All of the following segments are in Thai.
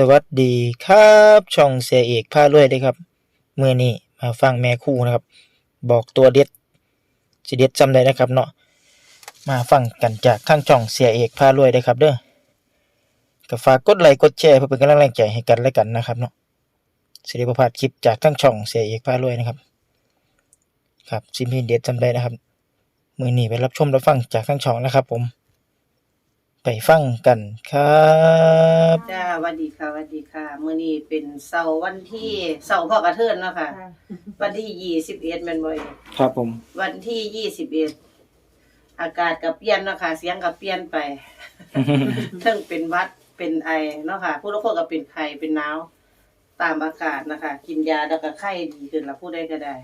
สวัสดีครับ ช่องเสียเอกพารวยเด้ครับเมื้อนี้มาฟังแม่คู่นะครับ บอกตัวเด็ดสิเด็ดจำได้นะครับเนาะมาฟังกันจากทางช่องเสียเอกพารวยเด้ครับ เด้อก็ฝากกดไลค์กดแชร์เพื่อเป็นกำลังแรงใจให้กันและกันนะครับเนาะสิได้บ่พาดคลิปจากทางช่องเสียเอกพารวยนะครับ ครับสิมพีเด็ดจำได้นะครับมื้อนี้ไปรับชมรับฟังจากทางช่องนะครับ ผม ไปฟังกันครับจ้าสวัสดีค่ะสวัสดีค่ะมื้อนี้เป็นเสาร์วันที่เสาร์พ่อกระเทินเนาะค่ะ วันที่ยี่สิบเอ็ดแม่นบ่เอ่ยครับผม วันที่ยี่สิบเอ็ดอากาศก็เปลี่ยนเนาะค่ะ เสียงก็เปลี่ยนไปเทั้งเป็นหวัดเป็นไอเนาะค่ะผู้ละคนก็เป็นไข้เป็นหนาวตามอากาศนะคะ กินยาแล้วก็ไข้ดีขึ้นละผู้ใดก็ได้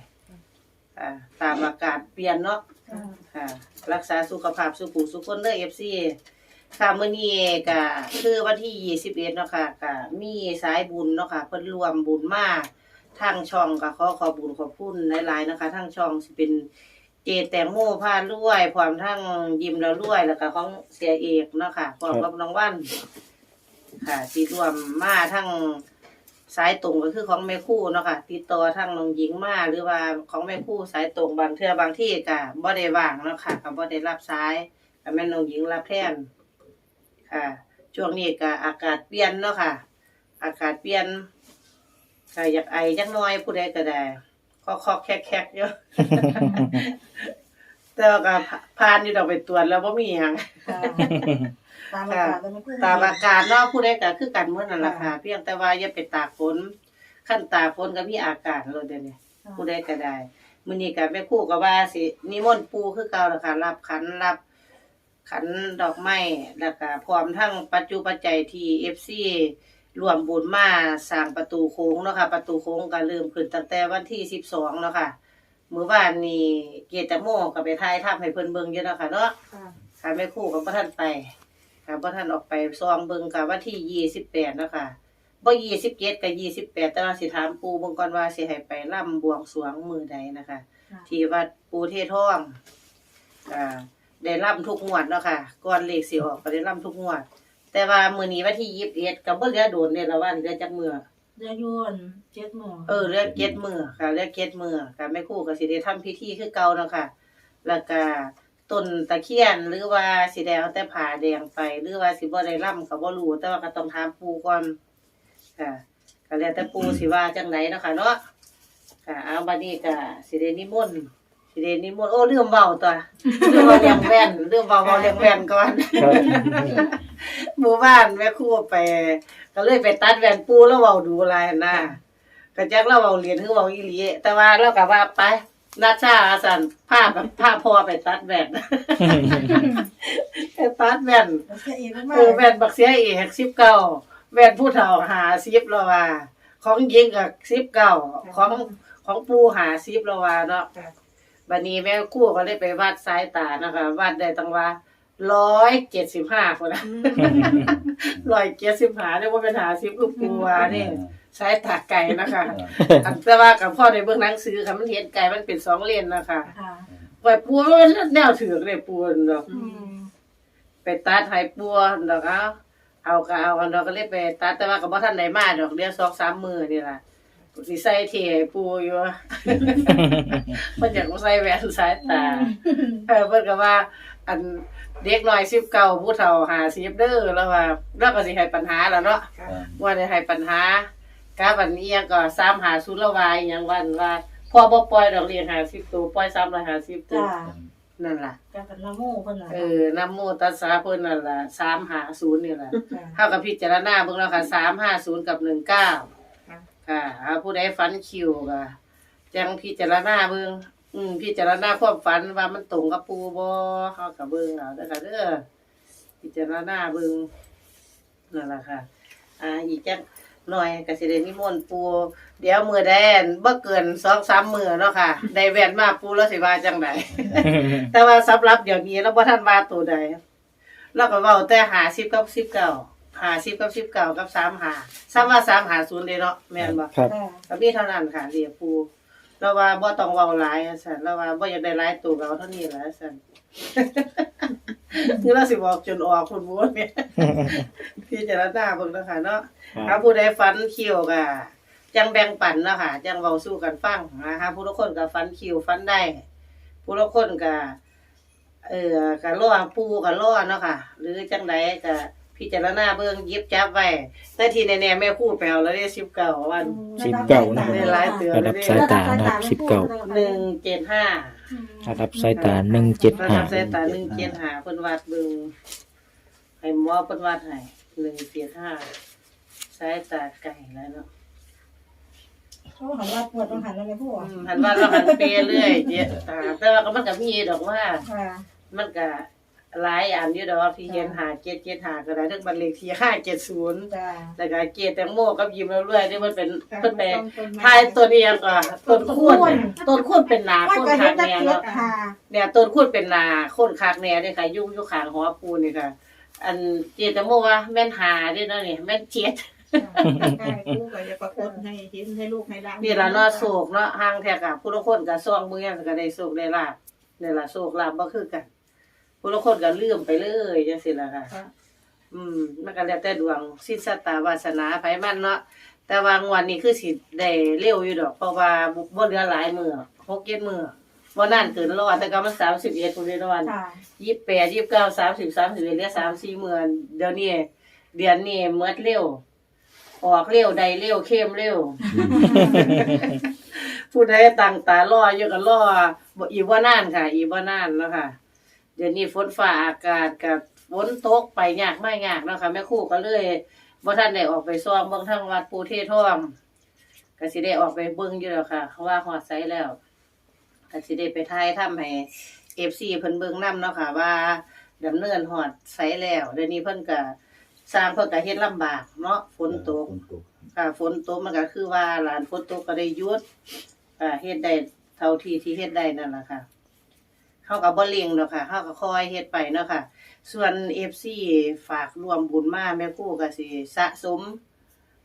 ค่ะตามอากาศเปลี่ยนเนาะค่ะ รักษาสุขภาพสุขุสุขคนเด้อ FC ค่ะมื้อนี้ก็คือวันที่ 21เนาะค่ะก็มีสายบุญเนาะค่ะเพิ่นรวมบุญมาทางช่องก็ขอขอบุญขอบคุณหลายๆนะคะทางช่องสิเป็นเจแตงโมพารวยพร้อมทั้งยิ้มแล้วรวยแล้วก็ของเสียเอกเนาะค่ะพร้อมกับน้องวัน ค่ะที่รวมมาทั้งสายตรงก็คือของแม่คู่เนาะค่ะติดต่อทางน้องหญิงมาหรือว่าของแม่คู่สายตรงบางเทื่อบางที่ก็บ่ได้ว่างเนาะค่ะก็บ่ได้รับสายก็แม่นน้องหญิงรับแทน ค่ะ ช่วงนี้ก็อากาศเปลี่ยนเนาะค่ะ อากาศเปลี่ยนก็อยากไอจักหน่อยผู้ใดก็ได้คอกคอกๆแคกๆอยู่ แต่ว่าก็ผ่านอยู่ดอกไปตรวจแล้วบ่มีหยังตามอากาศแล้วมันก็ตามอากาศเนาะผู้ใดก็คือกันเมื่อนั่นล่ะค่ะ เพียงแต่ว่าอย่าไปตากฝนขั้นตากฝนก็มีอากาศเลยเดี๋ยวนี้ผู้ใดก็ได้มื้อนี้ก็แม่ครูก็ว่าสินิมนต์ปู่คือเก่าล่ะค่ะ รับขันรับ ขันดอกไม้แล้วก็พร้อมทั้งปัจจุปัจจัยที่ FC รวมบุญมาสร้างประตูโค้งเนาะค่ะประตูโค้งก็เริ่มขึ้นตั้งแต่วันที่12เนาะค่ะมื้อวานนี้เกตโมก็ไปถ่ายทำให้เพิ่นเบิ่งอยู่เนาะค่ะเนาะค่ะค่ะแม่ครู่ก็บ่ทันไปค่ะบ่ทันออกไปซองเบิ่งค่ะวันที่ยี่สิบแปดเนาะค่ะบ่ยี่สิบเจ็ดกับยี่สิบแปดแต่ว่าสิถามปู่เบิ่งก่อนว่าสิให้ไปร่ำบวงสรวงมื้อใดนะคะ ที่วัดปู่เททองอ่า ได้ร่ำทุกงวดเนาะค่ะก่อนเลขสิออกก็ได้ร่ำทุกงวด แต่ว่ามื้อนี้วันที่ยี่สิบเอ็ดก็บ่เหลือโดนเด้ละวันเหลือจักมื้อเรือยวนเจ็ดหมอเออเลือกเก็ดมือค่ะเลือกเก็ดมือค่ะแม่ครู่ก็สิได้ทำพิธีคือเก่าเนาะค่ะ แล้วก็ต้นตะเคียนหรือว่าสิได้เอาแต่ผ้าแดงไป หรือว่าสิบ่ได้ร่ำก็บ่รู้แต่ว่าก็ต้องถามปู่ก่อนค่ะก็แล้วแต่ปู่สิว่าจังไดเนาะค่ะเนาะค่ะเอาบัดนี้ก็สิได้นิมนต์ สิได้นิมนต์โอ้ลืมเว้าตัวลืมเว้าเรื่องแว่นลืมเว้าเว้าเรื่องแว่นก่อนหมู่บ้านแม่ครูไป ก็เลยไปตัดแว่นปูแล้วเว้าดูหลายนะก็จักเราเว้าเรียนคือเว้าอีหลีแต่ว่าเราก็ว่าไปนัดชาอาสันพาแบบพาพ่อไปตัดแว่นไปตัดแว่นมันแค่อีกมากเออแว่นบักเสียเอก19แว่นผู้เฒ่า50แล้วว่า ของหญิงก็19ของของปู่50แล้วว่าเนาะ บัดนี้แม่ครู่ก็เลยไปวัดสายตานะคะวัดได้ตั้งว่าร้อยเจ็ดสิบห้าคนนะร้อยเจ็ดสิบห้าเนี่ยว่าเป็นหาสิบคือปูว่านี่สายตาไก่นะคะอันแต่ว่ากับพ่อในเบื้องหนังสือค่ะมันเห็นไก่มันเป็นสองเลนนะคะค่ะไว้ปูมันเป็นแนวถือเลยปูนดอกอืมไปตัดให้ปูดอกเอาเอาก็เอากันดอกก็เลยไปตัดแต่ว่ากับพ่ท่านไหนมาดอกเดียวสองสามมือนี่ล่ะ สิใส่เทให้ปูอยู่ เพิ่นอยากมาใส่แว่นสายตาเออเพิ่นก็ว่า อันเด็กน้อย19ผู้เฒ่า50เด้อแล้วว่าเราก็สิให้ปัญหาแล้วเนาะว่าได้ให้ปัญหากะบัดนี้ยังก็350แล้วว่าอีหยังวันว่าพอบ่ปล่อยดอกเรียน50ตัวปล่อย350ตัวจ้านั่นล่ะจ้ากันละโม่เพิ่นล่ะเออนะโมตัสสะเพิ่นนั่นล่ะ350นี่ล่ะจ้าเฮาก็พิจารณาเบิ่งแล้วค่ะ350กับ19ค่ะเอา ผู้ใดฝันคิวก็จังพิจารณาเบิ่งอืมพิจารณาความฝันว่ามันตรงกับปูบ่เฮาก็เบิ่งเอาเด้อค่ะเด้อพิจารณาเบิ่งนั่นล่ะค่ะ อ่า อีกจักหน่อยก็สิได้นิมนต์ปูเดี๋ยวมื้อใดอั่นบ่เกิน2-3มื้อเนาะค่ะ ได้แว่นมาปูแล้วสิว่าจังได แต่ว่าสำหรับเดี๋ยวนี้เราบ่ทันว่าตัวใดเราก็เว้าแต่50กับ19 50กั บ19กับ35ซ้ำว่า350เด้เนาะแม่นบ่ครับ ค่ะก็มีเท่านั้นค่ะเรียกปูเราว่าบ่ต้องเว้าหลายอะซั่นเราว่าบ่อยากได้หลายตัวก็เอาเท่านี้แหละซั่นคือเราสิบอกจนออกคุณบูนเนี่ยพี่จะรัดหน้าเบิ่งนะคะเนาะครัถ้าบผู้ใดฝันคิวก็จังแบ่งปันเนาะค่ะจังเว้าสู้กันฟังนะคะผู้ทุกคนก็ฝันคิวฝันได้ ผู้ทุกคนก็เออก็รอปูก็รอเนาะค่ะ หรือจังใดก็ พิจารณาเบิ่งหยิบจับไว้แต่ที่แน่ๆแม่ครู่ไปเอาแล้วได้19วัน สิบเก้านะได้หลายเตือนระดับสายตานะครับสิบเก้า175ระดับสายตาหนึ่งเจ็ดระห้าดับสายตา175เพิ่นวัดเบิ่งให้หมอเพิ่นวัดให้175สายตาไกลแล้วเนาะเขาหันว่าปวดต้องหันแล้วไม่พูดอืมหันว่าเราหันเปเรื่อยเจ๊ตาแต่ว่าก็มันก็มีดอกว่า ค่ะมันก็ หลายอันอยู่ดอกที่เห็นหาเจ็ดเจ็ดหาก็ได้ทั้งบันเลขที่ห้าเจ็ดศูนย์จ้าแล้วก็เกตแตงโมกับยิ้มเรื่อยๆนี่มันเป็นเพิ่นไปทายตัวนี้ยังก็ต้นคูนเนี่ยต้นคูนเป็นนาว่าโคนจะคัเห็กนตะแน่เกียบเนาะค่ะเนี่ยต้นคูนเป็นนาโคนคักแน่เนี่ยค่ะยุ่งอยู่ข้างหอปูนี่ค่ะ อันเจแตงโมว่าแม่นหาเด้เนาะนี่แม่นเจ็ด ใช่ลูกก็จะประกฏให้เห็นให้ลูกให้ดังนี่ล่ะเนาะโศกเนาะห่างแท้กับผู้ละคนก็ซ่องมือยังก็ได้โศกได้ลาบนี่ล่ะโศกลาบบ่คือกัน ผู้ละคนก็ลืมไปเลยจังซี่ล่ะค่ะค่ะ อืมมันก็แล้วแต่ดวงสิ้นสตาวาสนาไผมันเนาะแต่ว่างวดนี้คือสิได้เร็วอยู่ดอก เพราะว่าบ่บ่เหลือหลายมื้อ6 7มื้อบ่นานเกินรอดแต่ก็มัน31พุ่นเด้เนาะค่ะยี่สิบแปดยี่สิบเก้าสามสิบสามสิบเอ็ดเหลือสามสี่หมื่นเดี๋ยวนี้เดือนนี้เมื่อเร็ว ออกเร็วใดเร็วเข้มเร็ว ผู้ใดต่างตารออยู่กันรอบ่อีกว่านานค่ะ อีกว่านานแล้วค่ะเดี๋ยวนี้ฝนฟ้าอากาศกับฝนตกไปยากไม่ยากเนาะค่ะแม่ครู่ก็เลยบ่ทันได้ออกไปซ้อมเบิ่งทางวัดปูเทศท่องก็สิได้ออกไปเบิ่งอยู่แล้วค่ะเพราะว่าฮอดไสแล้วก็สิได้ไปถ่ายทำให้ FC เพิ่นเบิ่งนํเนาะค่ะ ว่าดำเนินฮอดไสแล้วเดี๋ยวนี้เพิ่นก็สร้างเพิ่นก็เฮ็ดลำบากเนาะฝนตก ค่ะฝนตกมันก็คือว่าหลานฝนตกก็ได้หยุดอ่าเฮ็ดได้เท่าที่ที่เฮ็ดได้นั่นแหละค่ะ เฮาก็บ่เร่งดอกค่ะเฮาก็คอยเฮ็ดไปเนาะค่ะ ส่วน FC ฝากรวมบุญมาแม่ครูก็สิสะสม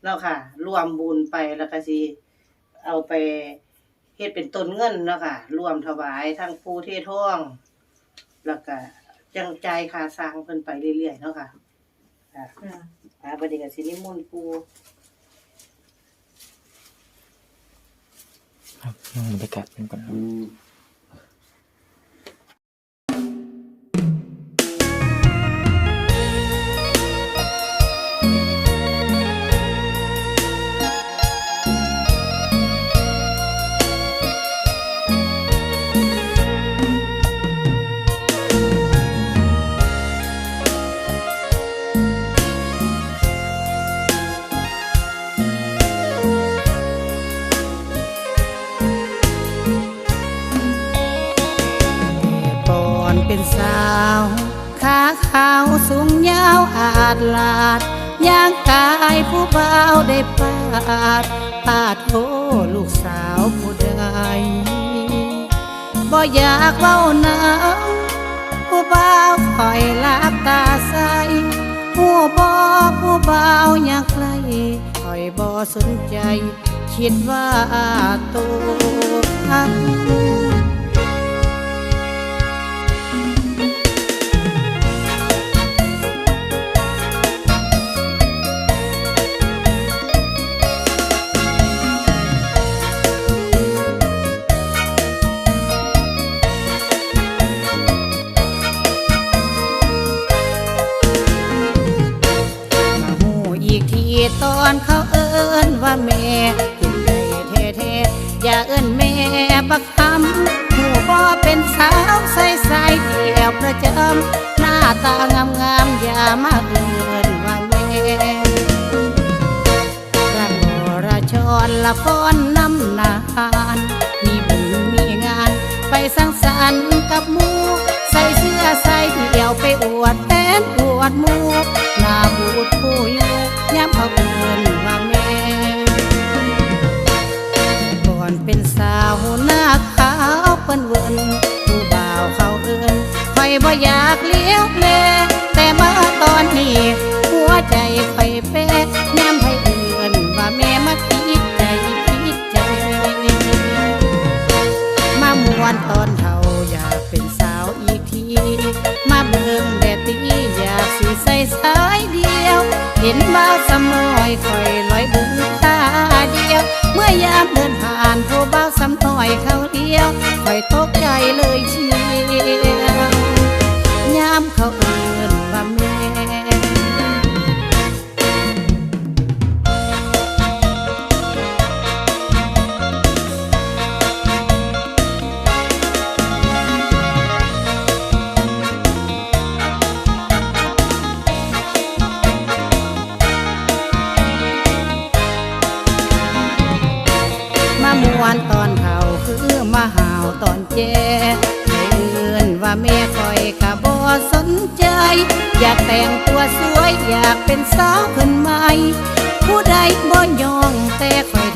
เนาะค่ะ รวมบุญไปแล้วก็สิเอาไปเฮ็ดเป็นต้นเงินเนาะค่ะ รวมถวายทั้งผู้เทศท่อง แล้วก็จังใจายค่าสร้างเพิ่นไปเรื่อยๆเนาะค่ะค่ะค่ะอ่าบัดนี้ก็สินิมนต์ปู่ครับนั่งบรรยากาศเป็นก่อนครับ ลาดย่างกายผู้เบาได้ปาด ปาดโทลูกสาวผู้ใดบ่อยากเว้าหนาผู้เบาคอยลาบตาใสผู้บ่ผู้เบาอยากไกลคอยบ่สนใจ คิดว่าตัว อนเขาเอิ้นว่าแม่เห็นได้แท้ๆอย่าเอิ้นแม่บักคำหูบ่เป็นสาวใสใสๆเดียวประจำหน้าตางามงามๆอย่ามาเอิ้นว่าแม่รันบราชรละครนนำนานมีบุญมีงานไปสังสรรค์กับหมู ส่เสื้อใส่เดี่ยวไปอวดแฟนอวดหมูหน้าบูดผู้อยู่ย้ำเขาเอินว่าแม่ก่อนเป็นสาวหน้าขาวเปิ้นเวินผู้บ่าวเขาเอินคอยบ่อยากเลี้ยวแลแต่มาตอนนี้หัวใจคอยเป๊ะ อยคอยลอยบุญตาเดียว เมื่อยามเดินผ่านผู้บ่าวซ้ำต่อยเขาเดียวคอยตก อยากแต่งตัวสวย อยากเป็นสาวคนใหม่ ผู้ใดบ่ยองแต่คอย